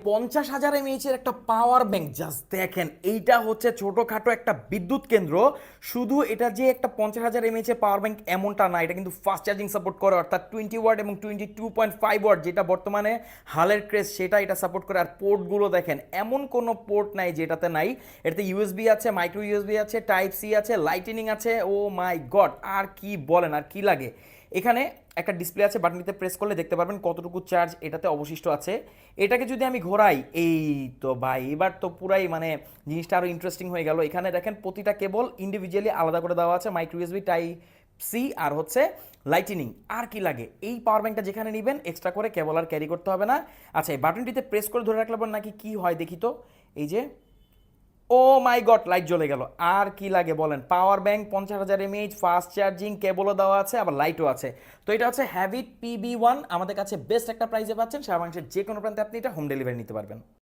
পঞ্চাশ হাজার এমএইচ এর একটা পাওয়ার ব্যাংক জাস্ট দেখেন, এইটা হচ্ছে ছোটোখাটো একটা বিদ্যুৎ কেন্দ্র। শুধু এটা যে একটা পঞ্চাশ হাজার এমএইচ এর পাওয়ার ব্যাংক এমনটা না, এটা কিন্তু ফাস্ট চার্জিং সাপোর্ট করে, অর্থাৎ টোয়েন্টি ওয়ার্ড এবং twenty two point five watt যেটা বর্তমানে হালের ক্রেস সেটা এটা সাপোর্ট করে। আর পোর্টগুলো দেখেন, এমন কোনো পোর্ট নাই যেটাতে নাই। এটাতে ইউএসবি আছে মাইক্রো ইউএসবি আছে টাইপ সি আছে লাইটেনিং আছে ও মাই গড আর কি বলেন, আর কি লাগে? এখানে একটা ডিসপ্লে আছে বাটনটিতে প্রেস করলে দেখতে পারবেন কতটুকু চার্জ এটাতে অবশিষ্ট আছে। এটাকে যদি আমি ঘোরাই, এই তো ভাই, এবার তো পুরাই মানে জিনিসটা আরও ইন্টারেস্টিং হয়ে গেল। এখানে দেখেন প্রতিটা কেবল ইন্ডিভিজুয়ালি আলাদা করে দেওয়া আছে মাইক্রো টাই সি আর হচ্ছে লাইটিনিং আর কি লাগে? এই পাওয়ার ব্যাংকটা যেখানে নেবেন এক্সট্রা করে কেবল আর ক্যারি করতে হবে না। আচ্ছা এই বাটনটিতে প্রেস করে ধরে রাখলে পর নাকি কি হয় দেখি তো? এই যে ও মাই গড, লাইট জ্বলে গেল। আর কি লাগে বলেন? পাওয়ার ব্যাংক পঞ্চাশ হাজার এমএইচ ফাস্ট চার্জিং, কেবলও দেওয়া আছে, আবার লাইটও আছে। তো এটা হচ্ছে হ্যাভিট পিবি ওয়ান আমাদের কাছে বেস্ট একটা প্রাইসে পাচ্ছেন, সারা যে কোনো প্রান্তে আপনি এটা হোম ডেলিভারি নিতে পারবেন।